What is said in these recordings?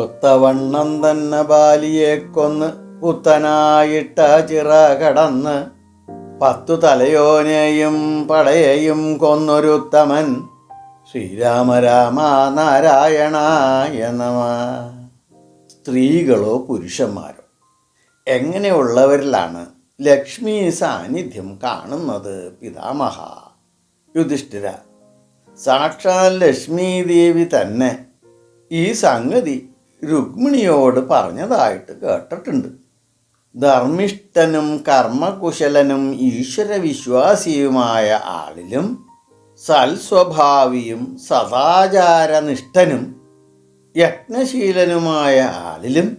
ഒത്തവണ്ണം തന്നെ ബാലിയെ കൊന്ന് പുത്തനായിട്ട ചിറ കടന്ന് പത്തു തലയോനെയും പടയെയും കൊന്നൊരുത്തമൻ ശ്രീരാമ രാമ നാരായണ എന്നമ സ്ത്രീകളോ പുരുഷന്മാരോ എങ്ങനെയുള്ളവരിലാണ് ലക്ഷ്മി സാന്നിധ്യം കാണുന്നത് പിതാമഹ? യുധിഷ്ഠിര സാക്ഷാൽ ലക്ഷ്മി ദേവി തന്നെ ഈ സംഗതി രുക്മിണിയോട് പറഞ്ഞതായിട്ട് കേട്ടിട്ടുണ്ട്. ധർമ്മിഷ്ഠനും കർമ്മകുശലനും ഈശ്വരവിശ്വാസിയുമായ ആളിലും സൽസ്വഭാവിയും സദാചാരനിഷ്ഠനും യജ്ഞശീലനുമായ ആളിലും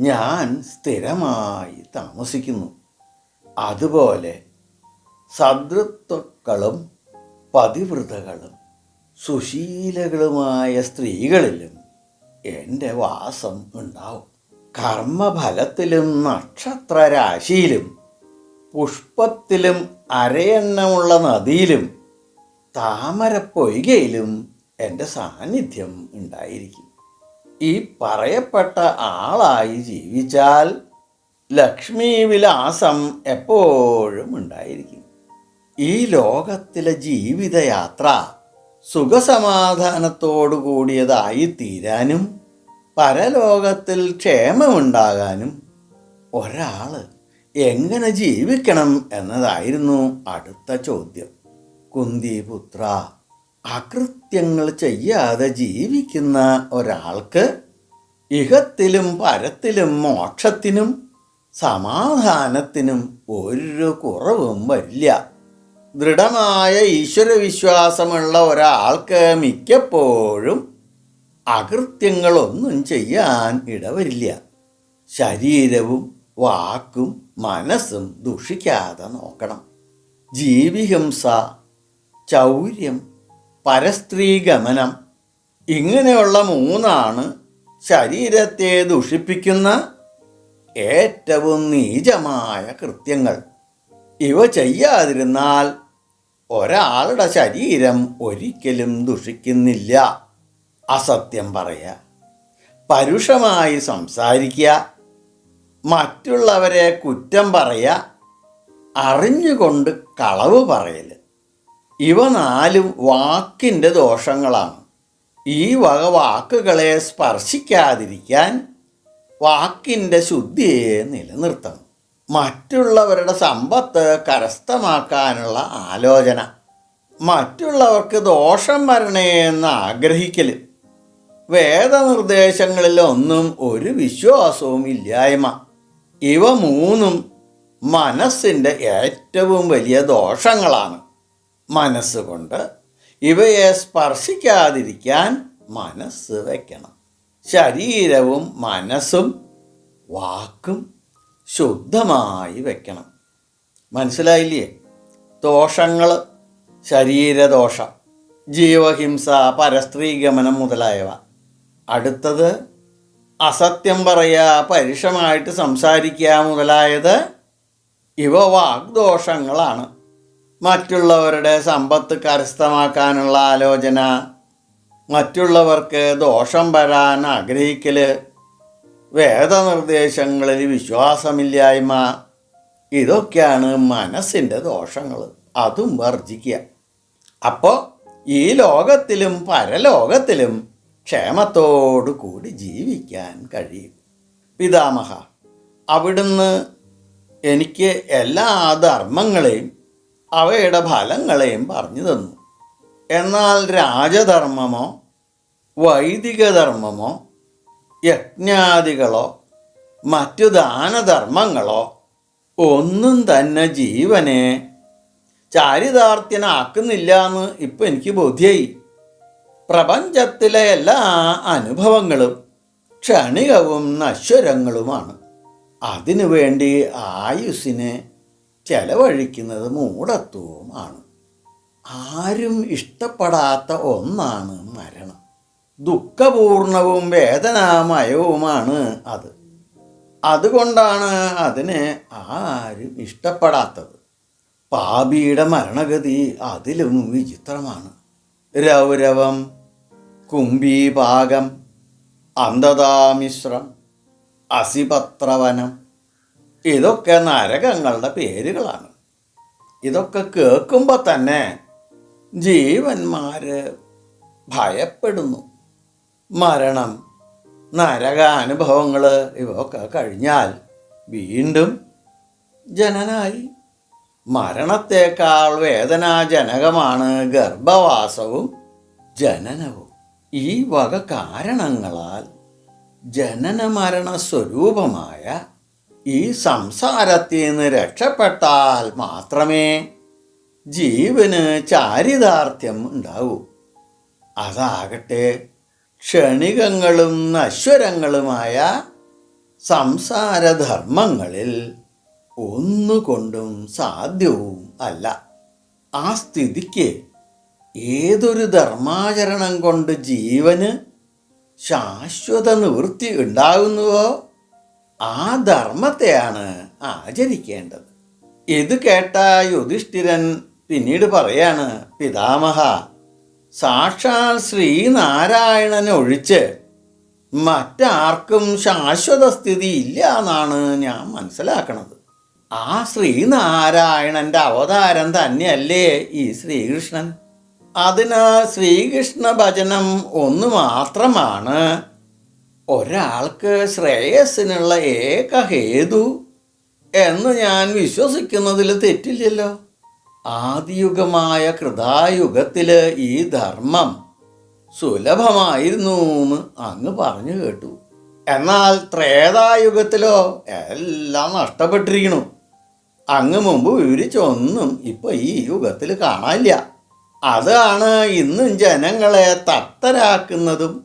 ഞാൻ സ്ഥിരമായി താമസിക്കുന്നു. അതുപോലെ സദൃത്വക്കളും പതിവ്രതകളും സുശീലകളുമായ സ്ത്രീകളിലും എന്റെ വാസം ഉണ്ടാവും. കർമ്മഫലത്തിലും നക്ഷത്രരാശിയിലും പുഷ്പത്തിലും അരയെണ്ണമുള്ള നദിയിലും താമരപ്പൊയ്കയിലും എന്റെ സാന്നിധ്യം ഉണ്ടായിരിക്കും. ഈ പറയപ്പെട്ട ആളായി ജീവിച്ചാൽ ലക്ഷ്മി വിലാസം എപ്പോഴും ഉണ്ടായിരിക്കും. ഈ ലോകത്തിലെ ജീവിതയാത്ര സുഖസമാധാനത്തോടു കൂടിയതായി തീരാനും പരലോകത്തിൽ ക്ഷേമമുണ്ടാകാനും ഒരാൾ എങ്ങനെ ജീവിക്കണം എന്നതായിരുന്നു അടുത്ത ചോദ്യം. കുന്തിപുത്ര അകൃത്യങ്ങൾ ചെയ്യാതെ ജീവിക്കുന്ന ഒരാൾക്ക് ഇഹത്തിലും പരത്തിലും മോക്ഷത്തിനും സമാധാനത്തിനും ഒരു കുറവും വരില്ല. ദൃഢമായ ഈശ്വരവിശ്വാസമുള്ള ഒരാൾക്ക് മിക്കപ്പോഴും അകൃത്യങ്ങളൊന്നും ചെയ്യാൻ ഇടവരില്ല. ശരീരവും വാക്കും മനസ്സും ദുഷിക്കാതെ നോക്കണം. ജീവിഹിംസ ചൗര്യം പരസ്ത്രീഗമനം ഇങ്ങനെയുള്ള മൂന്നാണ് ശരീരത്തെ ദുഷിപ്പിക്കുന്ന ഏറ്റവും നീചമായ കൃത്യങ്ങൾ. ഇവ ചെയ്യാതിരുന്നാൽ ഒരാളുടെ ശരീരം ഒരിക്കലും ദുഷിക്കുന്നില്ല. അസത്യം പറയുക പരുഷമായി സംസാരിക്കുക മറ്റുള്ളവരെ കുറ്റം പറയുക അറിഞ്ഞുകൊണ്ട് കളവ് പറയൽ ഇവ നാലും വാക്കിന്റെ ദോഷങ്ങളാണ്. ഈ വക വാക്കുകളെ സ്പർശിക്കാതിരിക്കാൻ വാക്കിന്റെ ശുദ്ധിയെ നിലനിർത്തണം. മറ്റുള്ളവരുടെ സമ്പത്ത് കരസ്ഥമാക്കാനുള്ള ആലോചന. മറ്റുള്ളവർക്ക് ദോഷം വരണേ എന്ന് ആഗ്രഹിക്കൽ വേദനിർദ്ദേശങ്ങളിലൊന്നും ഒരു വിശ്വാസവും ഇല്ലായ്മ. ഇവ മൂന്നും മനസ്സിന്റെ ഏറ്റവും വലിയ ദോഷങ്ങളാണ്. മനസ്സുകൊണ്ട് ഇവയെ സ്പർശിക്കാതിരിക്കാൻ മനസ്സ് വയ്ക്കണം ശരീരവും മനസ്സും വാക്കും ശുദ്ധമായി വെക്കണം. മനസ്സിലായില്ലേ? ദോഷങ്ങൾ ശരീരദോഷം ജീവഹിംസ പരസ്ത്രീഗമനം മുതലായവ. അടുത്തത് അസത്യം പറയുക പരുഷമായിട്ട് സംസാരിക്കുക മുതലായത് ഇവ വാഗ്ദോഷങ്ങളാണ്. മറ്റുള്ളവരുടെ സമ്പത്ത് കരസ്ഥമാക്കാനുള്ള ആലോചന മറ്റുള്ളവർക്ക് ദോഷം വരാൻ ആഗ്രഹിക്കൽ വേദനിർദ്ദേശങ്ങളിൽ വിശ്വാസമില്ലായ്മ. ഇതൊക്കെയാണ് മനസ്സിന്റെ ദോഷങ്ങൾ. അതും വർജിക്കുക. അപ്പോൾ ഈ ലോകത്തിലും പരലോകത്തിലും ക്ഷേമത്തോടു കൂടി ജീവിക്കാൻ കഴിയും. പിതാമഹ അവിടുന്ന് എനിക്ക് എല്ലാ ധർമ്മങ്ങളെയും അവയുടെ ഫലങ്ങളെയും പറഞ്ഞു തന്നു. എന്നാൽ രാജധർമ്മമോ വൈദിക ധർമ്മമോ യജ്ഞാദികളോ മറ്റു ദാനധർമ്മങ്ങളോ ഒന്നും തന്നെ ജീവനെ ചാരിതാർത്ഥ്യനാക്കുന്നില്ല എന്ന് ഇപ്പം എനിക്ക് ബോധ്യായി. പ്രപഞ്ചത്തിലെ എല്ലാ അനുഭവങ്ങളും ക്ഷണികവും നശ്വരങ്ങളുമാണ്. അതിനു വേണ്ടി ആയുസ്സിനെ ചെലവഴിക്കുന്നത് മൂഢത്വവുമാണ്. ആരും ഇഷ്ടപ്പെടാത്ത ഒന്നാണ് മരണം. ദുഃഖപൂർണവും വേദനാമയവുമാണ് അത്. അതുകൊണ്ടാണ് അതിനെ ആരും ഇഷ്ടപ്പെടാത്തത്. പാപിയുടെ മരണഗതി അതിലും വിചിത്രമാണ്. രൗരവം കുംഭീപാകം അന്ധതാമിശ്രം അസിപത്രവനം ഇതൊക്കെ നരകങ്ങളുടെ പേരുകളാണ്. ഇതൊക്കെ കേൾക്കുമ്പോൾ തന്നെ ജീവന്മാർ ഭയപ്പെടുന്നു. മരണം നരകാനുഭവങ്ങൾ ഇവയൊക്കെ കഴിഞ്ഞാൽ വീണ്ടും ജനനായി. മരണത്തേക്കാൾ വേദനാജനകമാണ് ഗർഭവാസവും ജനനവും. ഈ വക കാരണങ്ങളാൽ ജനന മരണ സ്വരൂപമായ ഈ സംസാരത്തിൽ നിന്ന് രക്ഷപ്പെട്ടാൽ മാത്രമേ ജീവന് ചാരിതാർത്ഥ്യം ഉണ്ടാവൂ. അതാകട്ടെ ക്ഷണികങ്ങളും നശ്വരങ്ങളുമായ സംസാരധർമ്മങ്ങളിൽ ഒന്നുകൊണ്ടും സാധ്യവും അല്ല. ആ സ്ഥിതിക്ക് ഏതൊരു ധർമാചരണം കൊണ്ട് ജീവന് ശാശ്വത നിവൃത്തി ഉണ്ടാകുന്നുവോ? ആ ധർമ്മത്തെയാണ് ആചരിക്കേണ്ടത്. ഇത് കേട്ട യുധിഷ്ഠിരൻ പിന്നീട് പറയാണ് പിതാമഹ സാക്ഷാൽ ശ്രീനാരായണനെ ഒഴിച്ച് മറ്റാർക്കും ശാശ്വത സ്ഥിതി ഇല്ല എന്നാണ് ഞാൻ മനസ്സിലാക്കണത്. ആ ശ്രീനാരായണന്റെ അവതാരം തന്നെയല്ലേ ഈ ശ്രീകൃഷ്ണൻ? അതിന് ശ്രീകൃഷ്ണ ഭജനം ഒന്ന് മാത്രമാണ്. ഒരാൾക്ക് ശ്രേയസ്സിനുള്ള ഏക ഹേതു എന്ന് ഞാൻ വിശ്വസിക്കുന്നതിൽ തെറ്റില്ലല്ലോ. ആദിയുഗമായ കൃതായുഗത്തിൽ ഈ ധർമ്മം സുലഭമായിരുന്നു എന്ന് അങ്ങ് പറഞ്ഞു കേട്ടു. എന്നാൽ ത്രേതായുഗത്തിലോ എല്ലാം നഷ്ടപ്പെട്ടിരിക്കണു അങ്ങ് മുമ്പ് വിവരിച്ചൊന്നും ഇപ്പൊ ഈ യുഗത്തിൽ കാണാനില്ല. അതാണ് ഇന്നും ജനങ്ങളെ തത്തരാക്കുന്നതും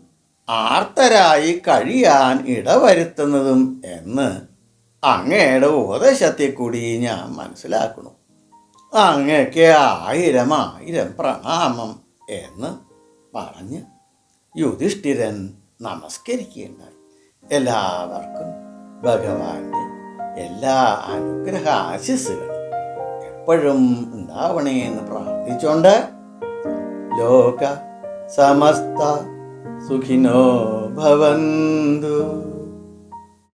ആർത്തരായി കഴിയാൻ ഇടവരുത്തുന്നതും എന്ന് അങ്ങയുടെ ഉപദേശത്തെ കൂടി ഞാൻ മനസ്സിലാക്കുന്നു. അങ്ങക്ക് ആയിരം ആയിരം പ്രണാമം എന്ന് പറഞ്ഞ് യുധിഷ്ഠിരൻ നമസ്കരിക്കുകയുണ്ടായി. എല്ലാവർക്കും ഭഗവാന്റെ എല്ലാ അനുഗ്രഹ ആശിസ്സുകളും എപ്പോഴും ഉണ്ടാവണേ എന്ന് പ്രാർത്ഥിച്ചുകൊണ്ട് ലോക സമസ്ത സുഖിനോ ഭവന്തു.